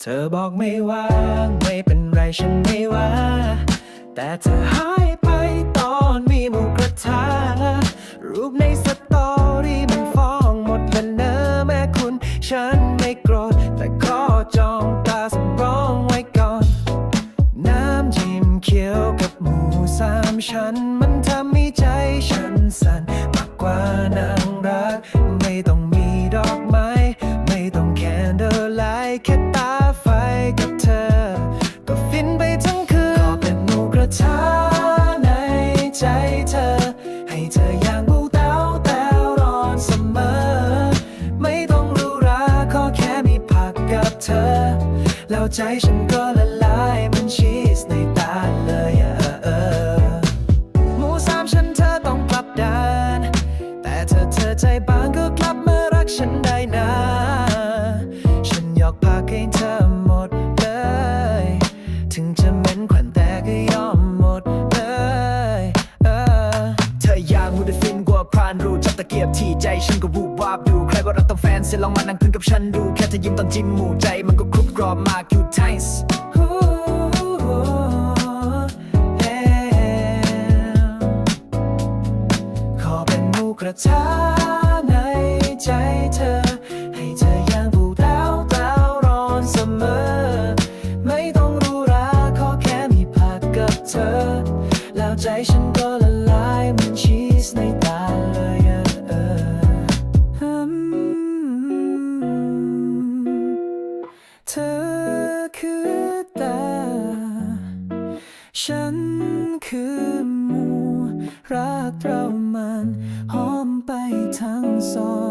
เธอบอกไม่ว่างไม่เป็นไรฉันไม่ว่า แต่เธอหายไปตอนมีหมูกระทะรูปในสตอรี่มันฟ้องหมดแล้วเนอะแม่คุณ ฉันไม่โกรธ แต่ขอจองตาสำรองไว้ก่อน น้ำจิ้มเคี้ยวกับหมูสามชั้น มันทำให้ใจฉันสั่นมากกว่านาง แค่ตาไฟกับเธอ ก็ฟินไปทั้งคืนขอเป็นหมูกระทะในใจเธอ ให้เธออย่างบูเต้าแต้วร้อนเสมอ ไม่ต้องรู้ราขอแค่มีผักกับเธอ แล้วใจฉันก็ละลายเหมันชีสในตาเลยอะเออหมูสามชั้นเธอต้องกลับด้าน แต่เธอเธอใจบางก็กลับมารักฉันได้นะ เกียบที่ใจฉันก็วูบวาบดูใครว่าเราต้องแฟนเสียลองมานั่งคุยกับฉันดู แค่เธอยิ้มตอนจิ้มหมูใจ มันก็ครุบกรอบมากอยู่ไทส์ขอเป็นหมูกระทะในใจเธอ ให้เธอยังบูดาวดาวร้อนเสมอ ไม่ต้องรู้ราขอแค่มีผักกับเธอ แล้วใจฉันก็ละลายเหมันชีสใน เธอคือตา ฉันคือหมู รักเรามันหอมไปทั้งซอย